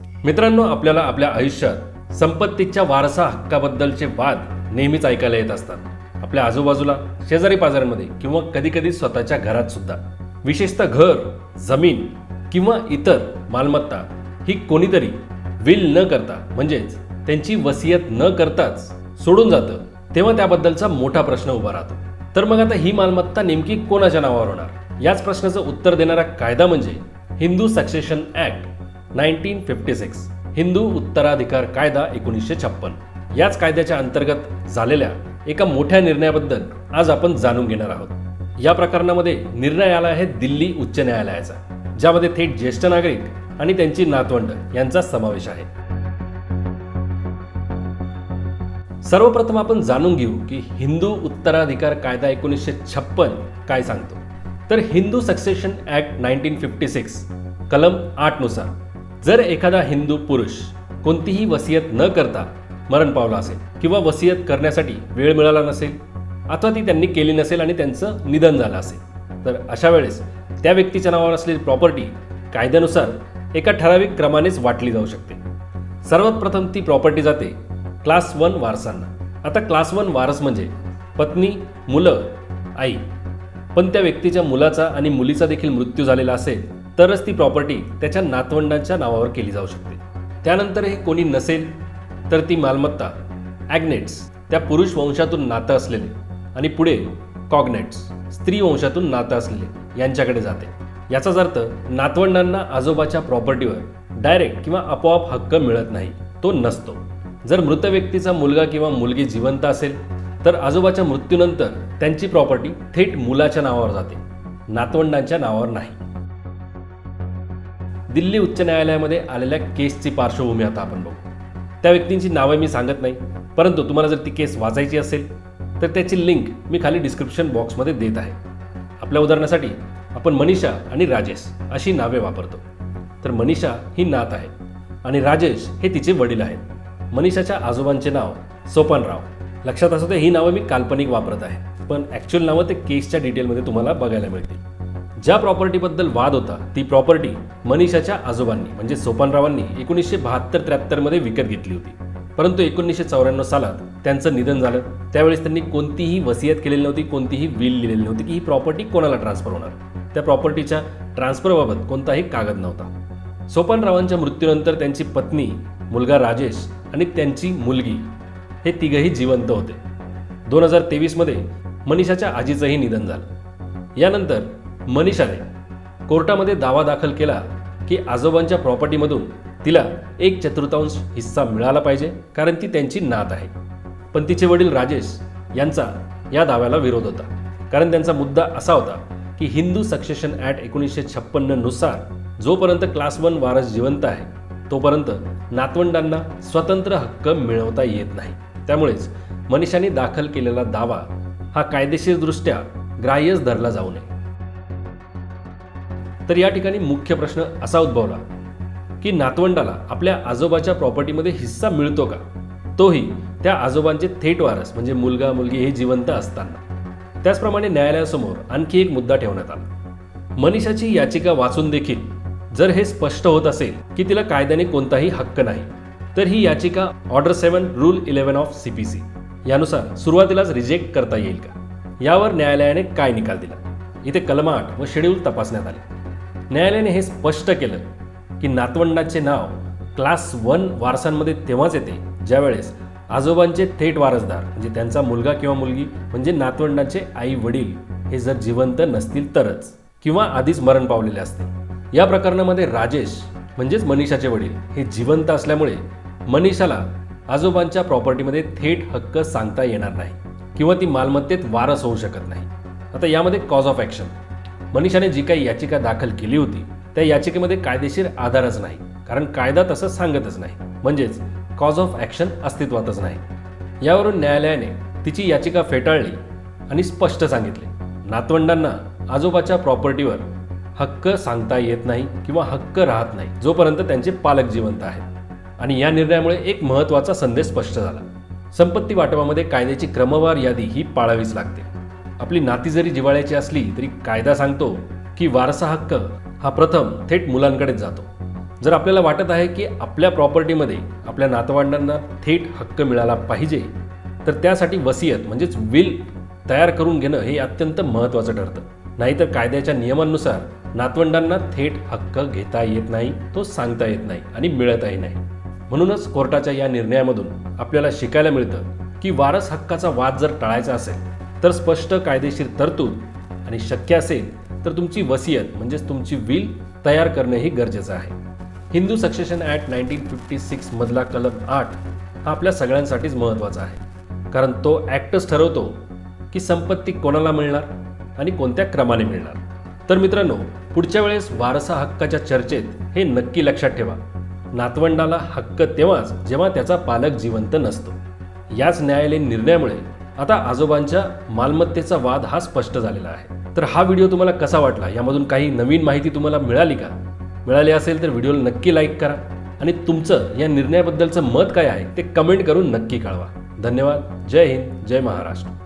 मित्रांनो आपल्याला आपल्या आयुष्यात संपत्तीच्या वारसा हक्काबद्दलचे वाद नेहमीच ऐकायला येत असतात. आपल्या आजूबाजूला शेजारी पाजारांमध्ये किंवा कधीकधी स्वतःच्या घरात सुद्धा. विशेषतः घर जमीन किंवा इतर मालमत्ता ही कोणीतरी विल न करता म्हणजेच त्यांची वसियत न करताच सोडून जातं तेव्हा त्याबद्दलचा मोठा प्रश्न उभा राहतो. तर मग आता ही मालमत्ता नेमकी कोणाच्या नावावर होणार? याच प्रश्नाचं उत्तर देणारा कायदा म्हणजे Hindu succession act nineteen fifty six Hindu उत्तराधिकार कायदा एकोणीसशे छप्पन. याच कायद्याच्या अंतर्गत झालेल्या एका मोठ्या निर्णयाबद्दल आज आपण जाणून घेणार आहोत. या प्रकरणामध्ये निर्णय आला आहे दिल्ली उच्च न्यायालयाचा ज्यामध्ये थेट ज्येष्ठ नागरिक आणि त्यांची नातवंड यांचा समावेश आहे. सर्वप्रथम आपण जाणून घेऊ की हिंदू उत्तराधिकार कायदा एकोणीसशे छप्पन काय सांगतो. तर Hindu succession act nineteen fifty six कलम आठनुसार जर एखादा हिंदू पुरुष कोणतीही वसियत न करता मरण पावला असेल किंवा वसियत करण्यासाठी वेळ मिळाला नसेल अथवा ती त्यांनी केली नसेल आणि त्यांचं निधन झालं असेल तर अशा वेळेस त्या व्यक्तीच्या नावावर असलेली प्रॉपर्टी कायद्यानुसार एका ठराविक क्रमानेच वाटली जाऊ शकते. सर्वात प्रथम ती प्रॉपर्टी जाते क्लास वन वारसांना. आता क्लास वन वारस म्हणजे पत्नी मुलं आई. पण त्या व्यक्तीच्या मुलाचा आणि मुलीचा देखील मृत्यू झालेला असेल तरच ती प्रॉपर्टी त्याच्या नातवंडांच्या नावावर केली जाऊ शकते. त्यानंतर हे कोणी नसेल तर ती मालमत्ता ॲग्नेट्स त्या पुरुष वंशातून नातं असलेले आणि पुढे कॉग्नेट्स स्त्री वंशातून नातं असलेले यांच्याकडे जाते. याचाच अर्थ नातवंडांना आजोबाच्या प्रॉपर्टीवर डायरेक्ट किंवा आपोआप हक्क मिळत नाही तो नसतो. जर मृत व्यक्तीचा मुलगा किंवा मुलगी जिवंत असेल तर आजोबाच्या मृत्यूनंतर त्यांची प्रॉपर्टी थेट मुलाच्या नावावर जाते नातवंडांच्या नावावर नाही. दिल्ली उच्च न्यायालयामध्ये आलेल्या केसची पार्श्वभूमी आता आपण बघू. त्या व्यक्तींची नावे मी सांगत नाही परंतु तुम्हाला जर ती केस वाचायची असेल तर त्याची लिंक मी खाली डिस्क्रिप्शन बॉक्समध्ये देत आहे. आपल्या उदाहरणासाठी आपण मनीषा आणि राजेश अशी नावे वापरतो. तर मनीषा ही नात आहे आणि राजेश हे तिचे वडील आहेत. मनीषाच्या आजोबांचे नाव सोपानराव. लक्षात असू दे ही नावं मी काल्पनिक वापरत आहे पण ॲक्च्युअल नावं ते केसच्या डिटेलमध्ये तुम्हाला बघायला मिळतील. ज्या प्रॉपर्टीबद्दल वाद होता ती प्रॉपर्टी मनीषाच्या आजोबांनी म्हणजे सोपानरावांनी एकोणीसशे बहात्तर त्र्याहत्तरमध्ये विकत घेतली होती. परंतु एकोणीसशे चौऱ्याण्णव सालात त्यांचं निधन झालं. त्यावेळेस त्यांनी कोणतीही वसियत केलेली नव्हती कोणतीही विल लिहिलेली नव्हती की ही प्रॉपर्टी कोणाला ट्रान्सफर होणार. त्या प्रॉपर्टीच्या ट्रान्सफरबाबत कोणताही कागद नव्हता. सोपानरावांच्या मृत्यूनंतर त्यांची पत्नी मुलगा राजेश आणि त्यांची मुलगी हे तिघही जिवंत होते. दोन हजार तेवीसमध्ये मनीषाच्या आजीचंही निधन झालं. यानंतर मनीषाने कोर्टामध्ये दावा दाखल केला की आजोबांच्या प्रॉपर्टीमधून तिला एक चतुर्थांश हिस्सा मिळाला पाहिजे कारण ती त्यांची नात आहे. पण तिचे वडील राजेश यांचा या दाव्याला विरोध होता. कारण त्यांचा मुद्दा असा होता की हिंदू सक्सेशन ॲक्ट एकोणीसशे छप्पन्ननुसार जोपर्यंत क्लास वन वारस जिवंत आहे तोपर्यंत नातवंडांना स्वतंत्र हक्क मिळवता येत नाही. त्यामुळेच मनीषाने दाखल केलेला दावा हा कायदेशीरदृष्ट्या ग्राह्यच धरला जाऊ नये. तर या ठिकाणी मुख्य प्रश्न असा उद्भवला की नातवंडाला आपल्या आजोबाच्या प्रॉपर्टीमध्ये हिस्सा मिळतो का? तोही त्या आजोबांचे थेट वारस म्हणजे मुलगा मुलगी हे जिवंत असताना. त्याचप्रमाणे न्यायालयासमोर आणखी एक मुद्दा ठेवण्यात आला. मनीषाची याचिका वाचून देखील जर हे स्पष्ट होत असेल की तिला कायद्याने कोणताही हक्क नाही तर ही याचिका order seven rule eleven of C P C. यानुसार सुरुवातीलाच रिजेक्ट करता येईल का? यावर न्यायालयाने काय निकाल दिला? इथे कलम आठ व शेड्यूल तपासण्यात आले. न्यायालयाने हे स्पष्ट केलं की नातवंडाचे नाव क्लास वन वारसांमध्ये तेव्हाच येते ज्यावेळेस आजोबांचे थेट वारसदार म्हणजे त्यांचा मुलगा किंवा मुलगी म्हणजे नातवंडांचे आई वडील हे जर जिवंत नसतील तरच किंवा आधीच मरण पावलेले असते. या प्रकरणामध्ये राजेश म्हणजेच मनीषाचे वडील हे जिवंत असल्यामुळे मनीषाला आजोबांच्या प्रॉपर्टीमध्ये थेट हक्क सांगता येणार नाही किंवा ती मालमत्तेत वारस होऊ शकत नाही. आता यामध्ये कॉज ऑफ ॲक्शन मनीषाने जी काही याचिका दाखल केली होती त्या याचिकेमध्ये कायदेशीर आधारच नाही. कारण कायदा तसं सांगतच नाही. म्हणजेच कॉज ऑफ ॲक्शन अस्तित्वातच नाही. यावरून न्यायालयाने तिची याचिका फेटाळली आणि स्पष्ट सांगितले. नातवंडांना आजोबाच्या प्रॉपर्टीवर हक्क सांगता येत नाही किंवा हक्क राहत नाही जोपर्यंत त्यांचे पालक जिवंत आहेत. आणि या निर्णयामुळे एक महत्त्वाचा संदेश स्पष्ट झाला. संपत्ती वाटपामध्ये कायद्याची क्रमवार यादी ही पाळावीच लागते. आपली नाती जरी जिव्हाळ्याची असली तरी कायदा सांगतो की वारसा हक्क हा प्रथम थेट मुलांकडेच जातो. जर आपल्याला वाटत आहे की आपल्या प्रॉपर्टीमध्ये आपल्या नातवंडांना थेट हक्क मिळाला पाहिजे तर त्यासाठी वसियत म्हणजेच विल तयार करून घेणं हे अत्यंत महत्त्वाचं ठरतं. नाहीतर कायद्याच्या नियमांनुसार नातवंडांना थेट हक्क घेता येत नाही तो सांगता येत नाही आणि मिळतही नाही. म्हणूनच कोर्टाच्या या निर्णयामधून आपल्याला शिकायला मिळतं की वारस हक्काचा वाद जर टाळायचा असेल तर स्पष्ट कायदेशीर तरतूद आणि शक्य असेल तर तुमची वसियत म्हणजेच तुमची विल तयार करणेही गरजेचं आहे. Hindu succession act nineteen fifty सिक्समधला कलम आठ हा आपल्या सगळ्यांसाठीच महत्त्वाचा आहे. कारण तो ॲक्टच ठरवतो की संपत्ती कोणाला मिळणार आणि कोणत्या क्रमाने मिळणार. तर मित्रांनो पुढच्या वेळेस वारसा हक्काच्या चर्चेत हे नक्की लक्षात ठेवा. नातवंडाला हक्क तेव्हाच जेव्हा त्याचा पालक जिवंत नसतो. याच न्यायालयीन निर्णयामुळे आता आजोबांच्या मालमत्तेचा वाद हा स्पष्ट झालेला आहे. तर हा व्हिडिओ तुम्हाला कसा वाटला? यामधून काही नवीन माहिती तुम्हाला मिळाली का? मिळाली असेल तर व्हिडिओला नक्की लाईक करा. आणि तुमचं या निर्णयाबद्दलचं मत काय आहे ते कमेंट करून नक्की कळवा. धन्यवाद. जय हिंद. जय महाराष्ट्र.